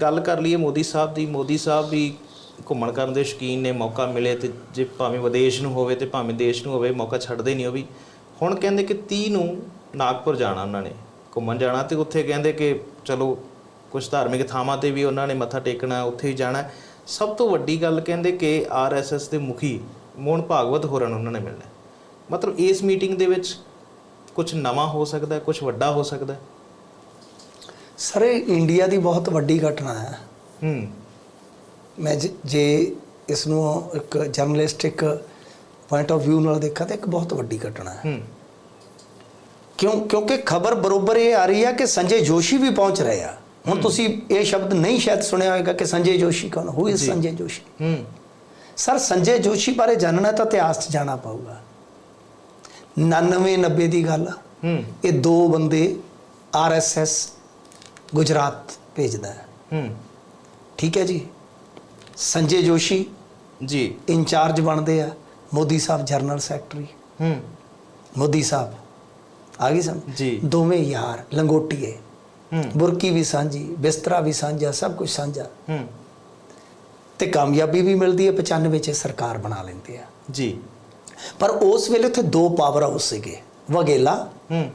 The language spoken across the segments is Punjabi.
ਗੱਲ ਕਰ ਲਈਏ ਮੋਦੀ ਸਾਹਿਬ ਦੀ, ਮੋਦੀ ਸਾਹਿਬ ਵੀ ਘੁੰਮਣ ਕਰਨ ਦੇ ਸ਼ੌਕੀਨ ਨੇ, ਮੌਕਾ ਮਿਲੇ ਤੇ ਜੇ ਭਾਵੇਂ ਵਿਦੇਸ਼ ਨੂੰ ਹੋਵੇ ਤੇ ਭਾਵੇਂ ਦੇਸ਼ ਨੂੰ ਹੋਵੇ, ਮੌਕਾ ਛੱਡਦੇ ਨਹੀਂ ਉਹ ਵੀ। ਹੁਣ ਕਹਿੰਦੇ ਕਿ 30 ਨੂੰ ਨਾਗਪੁਰ ਜਾਣਾ ਉਹਨਾਂ ਨੇ, ਘੁੰਮਣ ਜਾਣਾ ਤੇ ਉੱਥੇ ਕਹਿੰਦੇ ਕਿ ਚਲੋ ਕੁਝ ਧਾਰਮਿਕ ਥਾਵਾਂ ਤੇ ਵੀ ਉਹਨਾਂ ਨੇ ਮੱਥਾ ਟੇਕਣਾ, ਉੱਥੇ ਹੀ ਜਾਣਾ। ਸਭ ਤੋਂ ਵੱਡੀ ਗੱਲ ਕਹਿੰਦੇ ਕਿ ਆਰਐਸਐਸ ਦੇ ਮੁਖੀ ਮੋਹਨ ਭਾਗਵਤ ਹੋਰਾਂ ਨੂੰ ਉਹਨਾਂ ਨੇ ਮਿਲਣਾ। ਮਤਲਬ ਇਸ ਮੀਟਿੰਗ ਦੇ ਵਿੱਚ ਕੁਝ ਨਵਾਂ ਹੋ ਸਕਦਾ ਹੈ ਕੁਝ ਵੱਡਾ ਹੋ ਸਕਦਾ। ਸਰ ਇਹ ਇੰਡੀਆ ਦੀ ਬਹੁਤ ਵੱਡੀ ਘਟਨਾ ਹੈ। ਹੂੰ। ਮੈਂ ਜ- ਇਸ ਨੂੰ ਇੱਕ ਜਰਨਲਿਸਟਿਕ ਪੁਆਇੰਟ ਆਫ View ਨਾਲ ਦੇਖਾਂ ਤਾਂ ਇੱਕ ਬਹੁਤ ਵੱਡੀ ਘਟਨਾ ਹੈ। ਹੂੰ। ਕਿਉਂ ਕਿਉਂਕਿ ਖਬਰ ਬਰੋਬਰ ਇਹ ਆ ਰਹੀ ਹੈ ਕਿ ਸੰਜੇ ਜੋਸ਼ੀ ਵੀ ਪਹੁੰਚ ਰਹੇ ਆ। ਹੁਣ ਤੁਸੀਂ ਇਹ ਸ਼ਬਦ ਨਹੀਂ ਸ਼ਾਇਦ ਸੁਣਿਆ ਹੋਵੇਗਾ ਕਿ ਸੰਜੇ ਜੋਸ਼ੀ ਕੌਣ ਹੂ ਜੀ। ਸੰਜੇ ਜੋਸ਼ੀ? ਹੂੰ। ਸਰ ਸੰਜੇ ਜੋਸ਼ੀ ਬਾਰੇ ਜਾਣਨਾ ਤਾਂ ਇਤਿਹਾਸ 'ਚ ਜਾਣਾ ਪਊਗਾ। 99 90 ਦੀ ਗੱਲ ਹੂੰ। ਇਹ ਦੋ ਬੰਦੇ ਆਰਐਸਐਸ ਗੁਜਰਾਤ ਭੇਜਦਾ ਹੈ। ਹੂੰ। ਠੀਕ ਹੈ ਜੀ। ਸੰਜੇ ਜੋਸ਼ੀ ਜੀ। ਇੰਚਾਰਜ ਬਣਦੇ ਆ ਮੋਦੀ ਸਾਹਿਬ ਜਨਰਲ ਸੈਕਟਰੀ। ਹੂੰ। ਮੋਦੀ ਸਾਹਿਬ ਆ ਗਈ ਸਮਝ ਜੀ। ਦੋਵੇਂ ਯਾਰ ਲੰਗੋਟੀਏ। ਹੂੰ। ਬੁਰਕੀ ਵੀ ਸਾਂਝੀ ਬਿਸਤਰਾ ਵੀ ਸਾਂਝਾ ਸਭ ਕੁਝ ਸਾਂਝਾ। ਹੂੰ। ਤੇ ਕਾਮਯਾਬੀ ਵੀ ਮਿਲਦੀ ਹੈ 95 ਚ ਸਰਕਾਰ ਬਣਾ ਲੈਂਦੇ ਆ। ਜੀ। ਪਰ ਉਸ ਵੇਲੇ ਉੱਥੇ ਦੋ ਪਾਵਰ ਹਾਊਸ ਸੀਗੇ ਵਗੇਲਾ ਹੂੰ।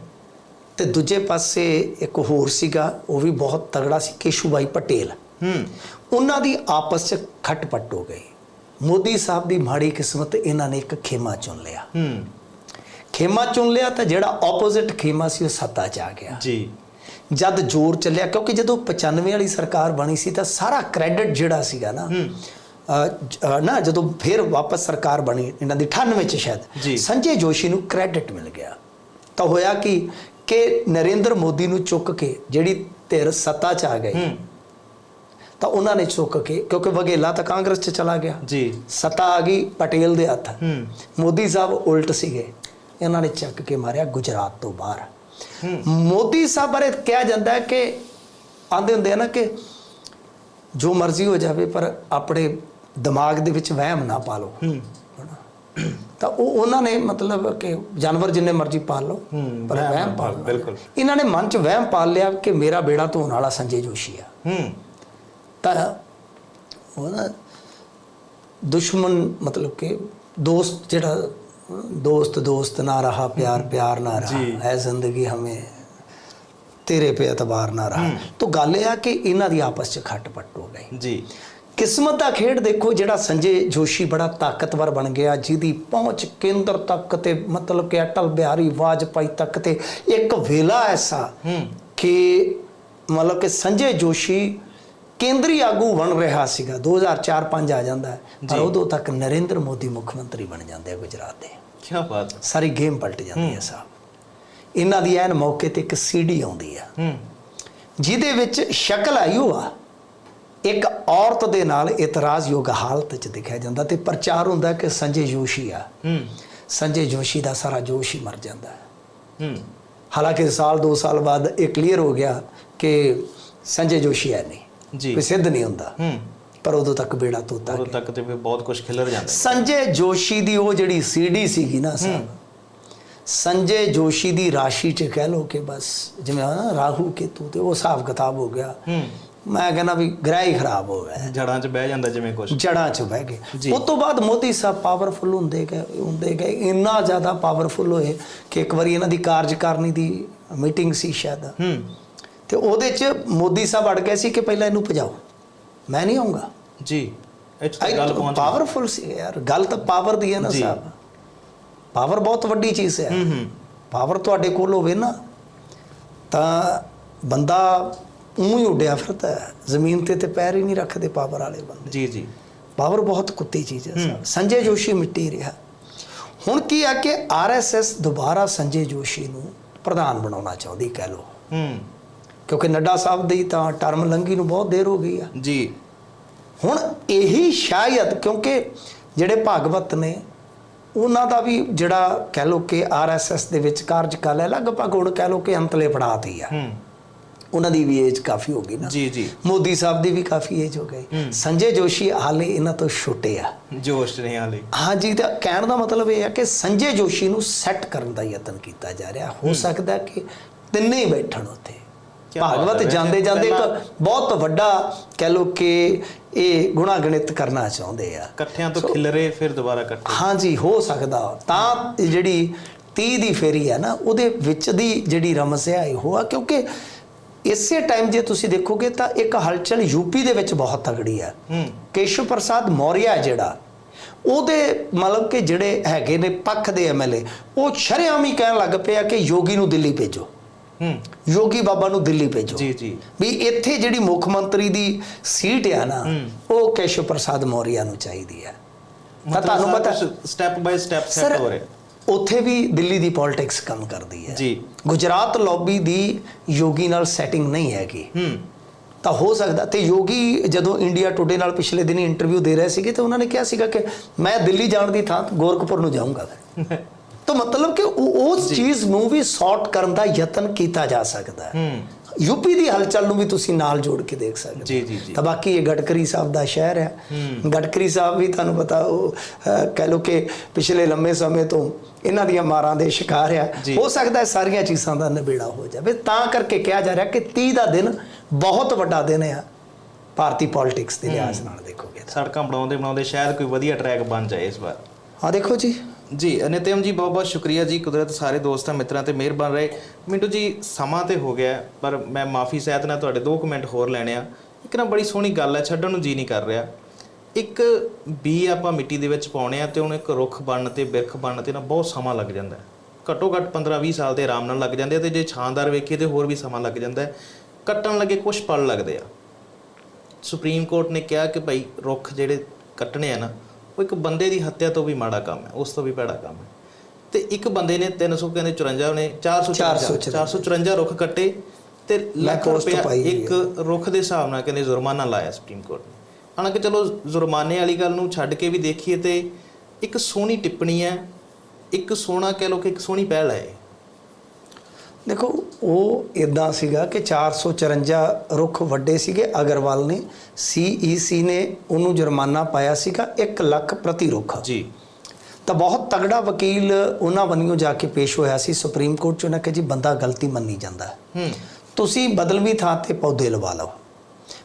ਤੇ ਦੂਜੇ ਪਾਸੇ ਇੱਕ ਹੋਰ ਸੀਗਾ ਉਹ ਵੀ ਬਹੁਤ ਤਗੜਾ ਸੀ ਕੇਸ਼ੂਬਾਈ ਪਟੇਲ। ਹੂੰ। ਉਹਨਾਂ ਦੀ ਆਪਸ 'ਚ ਖਟਪਟ ਹੋ ਗਈ। ਮੋਦੀ ਸਾਹਿਬ ਦੀ ਮਾੜੀ ਕਿਸਮਤ ਇਹਨਾਂ ਨੇ ਇੱਕ ਖੇਮਾ ਚੁਣ ਲਿਆ। ਹੂੰ। ਖੇਮਾ ਚੁਣ ਲਿਆ ਤਾਂ ਜਿਹੜਾ ਆਪੋਜ਼ਿਟ ਖੇਮਾ ਸੀ ਉਹ ਸੱਤਾ 'ਚ ਆ ਗਿਆ। ਜੀ। ਜਦ ਜ਼ੋਰ ਚੱਲਿਆ ਕਿਉਂਕਿ ਜਦੋਂ 95 ਵਾਲੀ ਸਰਕਾਰ ਬਣੀ ਸੀ ਤਾਂ ਸਾਰਾ ਕ੍ਰੈਡਿਟ ਜਿਹੜਾ ਸੀਗਾ ਨਾ ਨਾ ਜਦੋਂ ਫਿਰ ਵਾਪਸ ਸਰਕਾਰ ਬਣੀ ਇਹਨਾਂ ਦੀ 98 ਚ। ਸ਼ਾਇਦ ਸੰਜੇ ਜੋਸ਼ੀ ਨੂੰ ਕ੍ਰੈਡਿਟ ਮਿਲ ਗਿਆ। ਤਾਂ ਹੋਇਆ ਕਿ ਕਿ ਨਰਿੰਦਰ ਮੋਦੀ ਨੂੰ ਚੁੱਕ ਕੇ ਜਿਹੜੀ ਧਿਰ ਸੱਤਾ 'ਚ ਆ ਗਈ ਤਾਂ ਉਹਨਾਂ ਨੇ ਚੁੱਕ ਕੇ ਕਿਉਂਕਿ ਵਗੇਲਾ ਤਾਂ ਕਾਂਗਰਸ 'ਚ ਚਲਾ ਗਿਆ। ਜੀ। ਸੱਤਾ ਆ ਗਈ ਪਟੇਲ ਦੇ ਹੱਥ। ਮੋਦੀ ਸਾਹਿਬ ਉਲਟ ਸੀਗੇ। ਇਹਨਾਂ ਨੇ ਚੱਕ ਕੇ ਮਾਰਿਆ ਗੁਜਰਾਤ ਤੋਂ ਬਾਹਰ। ਮੋਦੀ ਸਾਹਿਬ ਬਾਰੇ ਕਿਹਾ ਜਾਂਦਾ ਹੈ ਕਿ ਆਂਦੇ ਹੁੰਦੇ ਆ ਨਾ ਕਿ ਜੋ ਮਰਜ਼ੀ ਹੋ ਜਾਵੇ ਪਰ ਆਪਣੇ ਦਿਮਾਗ ਦੇ ਵਿੱਚ ਵਹਿਮ ਨਾ ਪਾ ਲਓ। ਹੂੰ। ਤਾਂ ਉਹ ਉਹਨਾਂ ਨੇ ਮਤਲਬ ਕਿ ਜਾਨਵਰ ਜਿੰਨੇ ਮਰਜ਼ੀ ਪਾਲ ਲਓ ਪਰ ਵਹਿਮ ਪਾਲ ਬਿਲਕੁਲ। ਇਹਨਾਂ ਨੇ ਮਨ 'ਚ ਵਹਿਮ ਪਾਲ ਲਿਆ ਕਿ ਮੇਰਾ ਬੇੜਾ ਧੋਣ ਵਾਲਾ ਸੰਜੇ ਜੋਸ਼ੀ ਆ। ਹੂੰ। ਤਾਂ ਉਹ ਦੁਸ਼ਮਣ ਮਤਲਬ ਕਿ ਦੋਸਤ ਜਿਹੜਾ ਦੋਸਤ ਦੋਸਤ ਨਾ ਰਹਾ ਪਿਆਰ ਪਿਆਰ ਨਾ ਰਹਾ ਹੈ ਜ਼ਿੰਦਗੀ ਹਮੇ ਤੇਰੇ ਪੇ ਇਤਬਾਰ ਨਾ ਰਹਾ। ਤਾਂ ਗੱਲ ਇਹ ਆ ਕਿ ਇਹਨਾਂ ਦੀ ਆਪਸ 'ਚ ਖੱਟ ਪੱਟ ਹੋ ਗਈ। ਜੀ। ਕਿਸਮਤ ਦਾ ਖੇਡ ਦੇਖੋ ਜਿਹੜਾ ਸੰਜੇ ਜੋਸ਼ੀ ਬੜਾ ਤਾਕਤਵਰ ਬਣ ਗਿਆ ਜਿਹਦੀ ਪਹੁੰਚ ਕੇਂਦਰ ਤੱਕ ਤੇ ਮਤਲਬ ਕਿ ਅਟਲ ਬਿਹਾਰੀ ਵਾਜਪਾਈ ਤੱਕ ਤੇ ਇੱਕ ਵੇਲਾ ਐਸਾ ਕਿ ਮਤਲਬ ਕਿ ਸੰਜੇ ਜੋਸ਼ੀ ਕੇਂਦਰੀ ਆਗੂ ਬਣ ਰਿਹਾ ਸੀਗਾ। 2004-5 ਆ ਜਾਂਦਾ ਹੈ ਪਰ। ਉਦੋਂ ਤੱਕ ਨਰਿੰਦਰ ਮੋਦੀ ਮੁੱਖ ਮੰਤਰੀ ਬਣ ਜਾਂਦੇ ਆ ਗੁਜਰਾਤ ਦੇ। ਕੀ ਬਾਤ। ਸਾਰੀ ਗੇਮ ਪਲਟ ਜਾਂਦੀ ਹੈ ਸਾਹਿਬ ਇਹਨਾਂ ਦੀ ਐਨ ਮੌਕੇ ਤੇ ਇੱਕ ਸੀਡੀ ਆਉਂਦੀ ਆ। ਹੂੰ। ਜਿਹਦੇ ਵਿੱਚ ਸ਼ਕਲ ਆਈ ਉਹ ਆ ਇੱਕ ਔਰਤ ਦੇ ਨਾਲ ਇਤਰਾਜ਼ਯੋਗ ਹਾਲਤ 'ਚ ਦਿਖਿਆ ਜਾਂਦਾ ਤੇ ਪ੍ਰਚਾਰ ਹੁੰਦਾ ਕਿ ਸੰਜੇ ਜੋਸ਼ੀ ਆ। ਹੂੰ। ਸੰਜੇ ਜੋਸ਼ੀ ਦਾ ਸਾਰਾ ਜੋਸ਼ ਹੀ ਮਰ ਜਾਂਦਾ। ਹੈ। ਹਾਲਾਂਕਿ ਸਾਲ 2 ਸਾਲ ਬਾਅਦ ਇਹ ਕਲੀਅਰ ਹੋ ਗਿਆ ਕਿ ਸੰਜੇ ਜੋਸ਼ੀ ਹੈ ਨਹੀਂ। ਜੀ। ਕੋਈ ਸਿੱਧ ਨਹੀਂ ਹੁੰਦਾ। ਹੂੰ। ਪਰ ਉਦੋਂ ਤੱਕ ਬੇੜਾ ਤੋਤਾ ਉਦੋਂ ਤੱਕ ਤੇ ਬਹੁਤ ਕੁਝ ਖਿਲਰ ਜਾਂਦਾ। ਸੰਜੇ ਜੋਸ਼ੀ ਦੀ ਉਹ ਜਿਹੜੀ ਸੀਡੀ ਸੀਗੀ ਨਾ ਸਾਹਿਬ ਸੰਜੇ ਜੋਸ਼ੀ ਦੀ ਰਾਸ਼ੀ 'ਚ ਕਹਿ ਲੋ ਕਿ ਬਸ ਜਿਵੇਂ ਆ ਨਾ ਰਾਹੂ ਕੇਤੂ ਤੇ ਉਹ ਹਿਸਾਬ ਕਿਤਾਬ ਹੋ ਗਿਆ। ਹੂੰ। ਮੈਂ ਕਹਿੰਦਾ ਵੀ ਗ੍ਰਹਿ ਹੀ ਖਰਾਬ ਹੋ ਗਿਆ ਜੜਾਂ 'ਚ ਬਹਿ ਜਾਂਦਾ ਜਿਵੇਂ ਕੁਝ ਜੜਾਂ 'ਚ ਬਹਿ। ਗਏ ਉਸ ਤੋਂ ਬਾਅਦ ਮੋਦੀ ਸਾਹਿਬ ਪਾਵਰਫੁਲ ਹੁੰਦੇ ਗਏ ਹੁੰਦੇ ਗਏ। ਇੰਨਾ ਜ਼ਿਆਦਾ ਪਾਵਰਫੁਲ ਹੋਏ ਕਿ ਇੱਕ ਵਾਰੀ ਇਹਨਾਂ ਦੀ ਕਾਰਜਕਾਰਨੀ ਦੀ ਮੀਟਿੰਗ ਸੀ ਸ਼ਾਇਦ। ਹੂੰ। ਤੇ ਉਹਦੇ 'ਚ ਮੋਦੀ ਸਾਹਿਬ ਅੜ ਗਏ ਸੀ ਕਿ ਪਹਿਲਾਂ ਇਹਨੂੰ ਭਜਾਓ। ਮੈਂ ਨਹੀਂ ਆਉਂਗਾ। ਜੀ ਇੱਥੇ ਗੱਲ ਪਹੁੰਚ। ਪਾਵਰਫੁਲ ਸੀ ਯਾਰ। ਗੱਲ ਤਾਂ ਪਾਵਰ ਦੀ ਹੈ ਨਾ। ਸਾਹਿਬ। ਪਾਵਰ ਬਹੁਤ ਵੱਡੀ ਚੀਜ਼ ਹੈ। ਹੂੰ ਹੂੰ। ਪਾਵਰ ਤੁਹਾਡੇ ਕੋਲ ਹੋਵੇ ਨਾ ਤਾਂ ਬੰਦਾ ਊਂ ਹੀ ਉੱਡਿਆ ਫਿਰਦਾ ਹੈ। ਜ਼ਮੀਨ ਤੇ ਤੇ ਪੈਰ ਹੀ ਨਹੀਂ ਰੱਖਦੇ ਪਾਵਰ ਵਾਲੇ ਬੰਦੇ। ਜੀ ਜੀ। ਪਾਵਰ ਬਹੁਤ ਕੁੱਤੀ ਚੀਜ਼ ਹੈ ਸਾਹਿਬ ਸੰਜੇ ਜੋਸ਼ੀ ਮਿੱਟੀ ਰਿਹਾ। ਹੁਣ ਕੀ ਆ ਕਿ ਆਰਐਸਐਸ ਦੁਬਾਰਾ ਸੰਜੇ ਜੋਸ਼ੀ ਨੂੰ ਪ੍ਰਧਾਨ ਬਣਾਉਣਾ ਚਾਹੁੰਦੀ ਕਹਿ ਲੋ ਹੂੰ। ਕਿਉਂਕਿ ਨੱਡਾ ਸਾਹਿਬ ਦੀ ਤਾਂ ਟਰਮ ਲੰਘੀ ਨੂੰ ਬਹੁਤ ਦੇਰ ਹੋ ਗਈ ਆ। ਜੀ। ਹੁਣ ਇਹੀ ਸ਼ਾਇਦ ਕਿਉਂਕਿ ਜਿਹੜੇ ਭਾਗਵਤ ਨੇ ਉਹਨਾਂ ਦਾ ਵੀ ਜਿਹੜਾ ਕਹਿ ਲੋ ਕਿ ਆਰਐਸਐਸ ਦੇ ਵਿੱਚ ਕਾਰਜਕਾਲ ਹੈ ਲਗਭਗ ਹੁਣ ਕਹਿ ਲੋ ਕਿ ਅੰਤਲੇ ਪੜਾਤੀ ਆ। ਹੂੰ। ਉਹਨਾਂ ਦੀ ਵੀ ਏਜ ਕਾਫੀ ਹੋ ਗਈ ਨਾ। ਜੀ ਜੀ। ਮੋਦੀ ਸਾਹਿਬ ਦੀ ਵੀ ਕਾਫੀ ਏਜ ਹੋ ਗਈ। ਸੰਜੇ ਜੋਸ਼ੀ ਹਾਲੇ ਇਹਨਾਂ ਤੋਂ ਛੋਟੇ ਆ। ਜੋਸ਼ ਨਹੀਂ ਹਾਲੇ। ਹਾਂਜੀ ਤਾਂ ਕਹਿਣ ਦਾ ਮਤਲਬ ਇਹ ਹੈ ਕਿ ਸੰਜੇ ਜੋਸ਼ੀ ਨੂੰ ਸੈੱਟ ਕਰਨ ਦਾ ਯਤਨ ਕੀਤਾ ਜਾ ਰਿਹਾ। ਹੋ ਸਕਦਾ ਹੈ ਕਿ ਤਿੰਨੇ ਹੀ ਬੈਠਣ ਉੱਥੇ। ਭਾਗਵਤ ਹੈ। ਜਾਂਦੇ ਜਾਂਦੇ ਇੱਕ ਬਹੁਤ ਵੱਡਾ ਕਹਿ ਲੋ ਕਿ ਇਹ ਗੁਣਾ ਗਣਿਤ ਕਰਨਾ ਚਾਹੁੰਦੇ ਆ। ਇਕੱਠਿਆਂ ਤੋਂ ਖਿਲਰੇ ਫਿਰ ਦੁਬਾਰਾ ਇਕੱਠੇ। ਹਾਂਜੀ ਹੋ ਸਕਦਾ। ਤਾਂ ਜਿਹੜੀ 30 ਦੀ ਫੇਰੀ ਹੈ ਨਾ ਉਹਦੇ ਵਿੱਚ ਦੀ ਜਿਹੜੀ ਰਮਸ ਹੈ ਇਹੋ ਆ ਕਿਉਂਕਿ ਇਸੇ ਟਾਈਮ ਜੇ ਤੁਸੀਂ ਦੇਖੋਗੇ ਤਾਂ ਇੱਕ ਹਲਚਲ ਯੂਪੀ ਦੇ ਵਿੱਚ ਬਹੁਤ ਤਗੜੀ ਹੈ। ਕੇਸ਼ਵ ਪ੍ਰਸਾਦ ਮੌਰਿਆ ਜਿਹੜਾ। ਉਹਦੇ ਮਤਲਬ ਕਿ ਜਿਹੜੇ ਹੈਗੇ ਨੇ ਪੱਖ ਦੇ ਐਮਐਲਏ ਉਹ ਸ਼ਰੇਆਮ ਹੀ ਕਹਿਣ ਲੱਗ ਪਿਆ ਕਿ ਯੋਗੀ ਨੂੰ ਦਿੱਲੀ ਭੇਜੋ। ਹੂੰ। ਯੋਗੀ ਬਾਬਾ ਨੂੰ ਦਿੱਲੀ ਭੇਜੋ। ਜੀ ਜੀ। ਵੀ ਇੱਥੇ ਜਿਹੜੀ ਮੁੱਖ ਮੰਤਰੀ ਦੀ ਸੀਟ ਆ ਨਾ ਉਹ ਕੇਸ਼ਵ ਪ੍ਰਸਾਦ ਮੌਰਿਆ ਨੂੰ ਚਾਹੀਦੀ ਹੈ। ਤਾਂ ਤੁਹਾਨੂੰ ਪਤਾ ਸਟੈਪ ਬਾਈ ਸਟੈਪ ਸੈੱਟ ਹੋ ਰਿਹਾ। ਉੱਥੇ ਵੀ ਦਿੱਲੀ ਦੀ ਪੋਲਿਟਿਕਸ ਕੰਮ ਕਰਦੀ ਹੈ। ਜੀ। ਗੁਜਰਾਤ ਲੌਬੀ ਦੀ ਯੋਗੀ ਨਾਲ ਸੈਟਿੰਗ ਨਹੀਂ ਹੈਗੀ। ਹੂੰ। ਤਾਂ ਹੋ ਸਕਦਾ ਤੇ ਯੋਗੀ ਜਦੋਂ ਇੰਡੀਆ ਟੁਡੇ ਨਾਲ ਪਿਛਲੇ ਦਿਨੀ ਇੰਟਰਵਿਊ ਦੇ ਰਹੇ ਸੀਗੇ ਤੇ ਉਹਨਾਂ ਨੇ ਕਿਹਾ ਸੀਗਾ ਕਿ ਮੈਂ ਦਿੱਲੀ ਜਾਣ ਦੀ ਥਾਂ ਗੋਰਖਪੁਰ ਨੂੰ ਜਾਊਂਗਾ ਤਾਂ ਮਤਲਬ ਕਿ ਉਹ- ਉਸ ਚੀਜ਼ ਨੂੰ ਵੀ ਸੌਰਟ ਕਰਨ ਦਾ ਯਤਨ ਕੀਤਾ ਜਾ ਸਕਦਾ ਹੈ। ਹੂੰ। ਯੂਪੀ ਦੀ ਹਲਚਲ ਨੂੰ ਵੀ ਤੁਸੀਂ ਨਾਲ ਜੋੜ ਕੇ ਦੇਖ ਸਕਦੇ ਹੋ। ਜੀ ਜੀ। ਜੀ ਤਾਂ ਬਾਕੀ ਇਹ ਗਡਕਰੀ ਸਾਹਿਬ ਦਾ ਸ਼ਹਿਰ ਹੈ। ਗਡਕਰੀ ਸਾਹਿਬ ਵੀ ਤੁਹਾਨੂੰ ਪਤਾ ਉਹ ਕਹਿ ਲੋ ਕਿ ਪਿਛਲੇ ਲੰਮੇ ਸਮੇਂ ਤੋਂ ਇਹਨਾਂ ਦੀਆਂ ਮਾਰਾਂ ਦੇ ਸ਼ਿਕਾਰ ਆ। ਹੋ ਸਕਦਾ ਹੈ ਸਾਰੀਆਂ ਚੀਜ਼ਾਂ ਦਾ ਨਿਬੇੜਾ ਹੋ ਜਾਵੇ। ਤਾਂ ਕਰਕੇ ਕਿਹਾ ਜਾ ਰਿਹਾ ਕਿ 30 ਦਾ ਦਿਨ ਬਹੁਤ ਵੱਡਾ ਦਿਨ ਆ ਭਾਰਤੀ ਪੋਲਿਟਿਕਸ ਦੇ ਲਿਹਾਜ਼ ਨਾਲ ਦੇਖੋਗੇ ਸੜਕਾਂ ਬਣਾਉਂਦੇ ਬਣਾਉਂਦੇ ਸ਼ਾਇਦ ਕੋਈ ਵਧੀਆ ਟਰੈਕ ਬਣ ਜਾਏ ਇਸ ਵਾਰ। ਆ ਦੇਖੋ ਜੀ। ਜੀ ਨਿਤਿਮ ਜੀ ਬਹੁਤ ਬਹੁਤ ਸ਼ੁਕਰੀਆ ਜੀ, ਕੁਦਰਤ ਸਾਰੇ ਦੋਸਤਾਂ ਮਿੱਤਰਾਂ ਤੇ ਮਿਹਰਬਾਨ ਰਹੇ। ਮਿੰਟੂ ਜੀ, ਸਮਾਂ ਤੇ ਹੋ ਗਿਆ, ਪਰ ਮੈਂ ਮਾਫੀ ਸਹਿਤ ਨਾਲ ਤੁਹਾਡੇ ਦੋ ਕਮੈਂਟ ਹੋਰ ਲੈਣੇ ਆ। ਇੱਕ ਨਾ ਬੜੀ ਸੋਹਣੀ ਗੱਲ ਹੈ ਛੱਡਣ ਨੂੰ ਜੀ ਨਹੀਂ ਕਰ ਰਿਹਾ। ਇੱਕ ਬੀ ਆਪਾਂ ਮਿੱਟੀ ਦੇ ਵਿੱਚ ਪਾਉਣੇ ਆ ਤੇ ਉਹਨੂੰ ਇੱਕ ਰੁੱਖ ਬਣਨ ਤੇ ਬਿਰਖ ਬਣਨ ਤੇ ਨਾ ਬਹੁਤ ਸਮਾਂ ਲੱਗ ਜਾਂਦਾ ਹੈ। ਘੱਟੋ ਘੱਟ 15-20 ਸਾਲ ਦੇ ਆਰਾਮ ਨਾਲ ਲੱਗ ਜਾਂਦੇ ਆ ਤੇ ਜੇ ਛਾਂਦਾਰ ਵੇਖੀਏ ਤੇ ਹੋਰ ਵੀ ਸਮਾਂ ਲੱਗ ਜਾਂਦਾ ਹੈ। ਕੱਟਣ ਲੱਗੇ ਕੁਝ ਪਲ ਲੱਗਦੇ ਆ। ਸੁਪਰੀਮ ਕੋਰਟ ਨੇ ਕਿਹਾ ਕਿ ਭਾਈ ਰੁੱਖ ਜਿਹੜੇ ਕੱਟਣੇ ਆ ਨਾ ਉਹ ਇੱਕ ਬੰਦੇ ਦੀ ਹੱਤਿਆ ਤੋਂ ਵੀ ਮਾੜਾ ਕੰਮ ਹੈ ਉਸ ਤੋਂ ਵੀ ਭੈੜਾ ਕੰਮ ਹੈ। ਤੇ ਇੱਕ ਬੰਦੇ ਨੇ 300 ਕਹਿੰਦੇ 54 ਨੇ 454 454 ਰੁੱਖ ਕੱਟੇ ਤੇ ਲੱਖ ਹੋਈ ਇੱਕ ਰੁੱਖ ਦੇ ਹਿਸਾਬ ਨਾਲ ਕਹਿੰਦੇ ਜੁਰਮਾਨਾ ਲਾਇਆ ਸੁਪਰੀਮ ਕੋਰਟ ਨੇ। ਹਾਲਾਂਕਿ ਚਲੋ ਜੁਰਮਾਨੇ ਵਾਲੀ ਗੱਲ ਨੂੰ ਛੱਡ ਕੇ ਵੀ ਦੇਖੀਏ ਤੇ ਇੱਕ ਸੋਹਣੀ ਟਿੱਪਣੀ ਹੈ ਇੱਕ ਸੋਹਣਾ ਕਹਿ ਲੋ ਕਿ ਇੱਕ ਸੋਹਣੀ ਪਹਿਲ ਹੈ। ਦੇਖੋ ਉਹ ਇਦਾਂ ਸੀਗਾ ਕਿ 454 ਰੁੱਖ ਵੱਡੇ ਸੀਗੇ ਅਗਰਵਾਲ ਨੇ ਸੀਈਸੀ ਨੇ ਉਹਨੂੰ ਜੁਰਮਾਨਾ ਪਾਇਆ ਸੀਗਾ 1 ਲੱਖ ਪ੍ਰਤੀ ਰੁੱਖ। ਜੀ। ਤਾਂ ਬਹੁਤ ਤਗੜਾ ਵਕੀਲ ਉਹਨਾਂ ਬੰਨਿਓ ਜਾ ਕੇ ਪੇਸ਼ ਹੋਇਆ ਸੀ ਸੁਪਰੀਮ ਕੋਰਟ ਚ ਉਹਨਾਂ ਕਿ ਜੀ ਬੰਦਾ ਗਲਤੀ ਮੰਨੀ ਜਾਂਦਾ ਹੈ। ਹੂੰ। ਤੁਸੀਂ ਬਦਲਵੀਂ ਥਾਂ ਤੇ ਪੌਦੇ ਲਵਾ ਲਓ।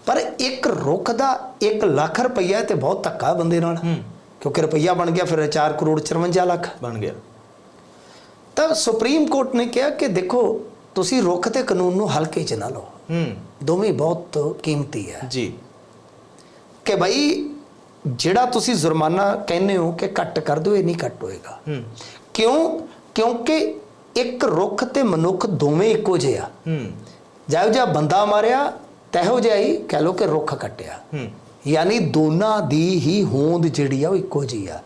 ਪਰ ਇੱਕ ਰੁੱਖ ਦਾ 1 ਲੱਖ ਰੁਪਈਆ ਤੇ ਬਹੁਤ ਧੱਕਾ ਬੰਦੇ ਨਾਲ। ਹੂੰ। ਕਿਉਂਕਿ ਰੁਪਈਆ ਬਣ ਗਿਆ ਫਿਰ 4 ਕਰੋੜ 54 ਲੱਖ। ਬਣ ਗਿਆ। ਤਾਂ ਸੁਪਰੀਮ ਕੋਰਟ ਨੇ ਕਿਹਾ ਕਿ ਦੇਖੋ ਤੁਸੀਂ ਰੁੱਖ ਤੇ ਕਾਨੂੰਨ ਨੂੰ ਹਲਕੇ 'ਚ ਨਾ ਲਓ। ਹੂੰ। ਦੋਵੇਂ ਬਹੁਤ ਕੀਮਤੀ ਹੈ ਜੀ। ਕਿ ਭਾਈ ਜਿਹੜਾ ਤੁਸੀਂ ਜੁਰਮਾਨਾ ਕਹਿੰਦੇ ਹੋ ਕਿ ਘੱਟ ਕਰ ਦਿਓ ਇਹ ਨਹੀਂ ਘੱਟ ਹੋਏਗਾ। ਹੂੰ। ਕਿਉਂ? ਕਿਉਂਕਿ ਇੱਕ ਰੁੱਖ ਤੇ ਮਨੁੱਖ ਦੋਵੇਂ ਇੱਕੋ ਜਿਹੇ ਆ। ਹੂੰ। ਜਿਹੋ ਜਿਹਾ ਬੰਦਾ ਮਾਰਿਆ ਤਹਿੋ ਜਿਹਾ ਹੀ ਕਹਿ ਲੋ ਕਿ ਰੁੱਖ ਕੱਟਿਆ। ਹੂੰ। ਯਾਨੀ ਦੋਨਾਂ ਦੀ ਹੀ ਹੋਂਦ ਜਿਹੜੀ ਆ ਉਹ ਇੱਕੋ ਜਿਹੀ ਆ।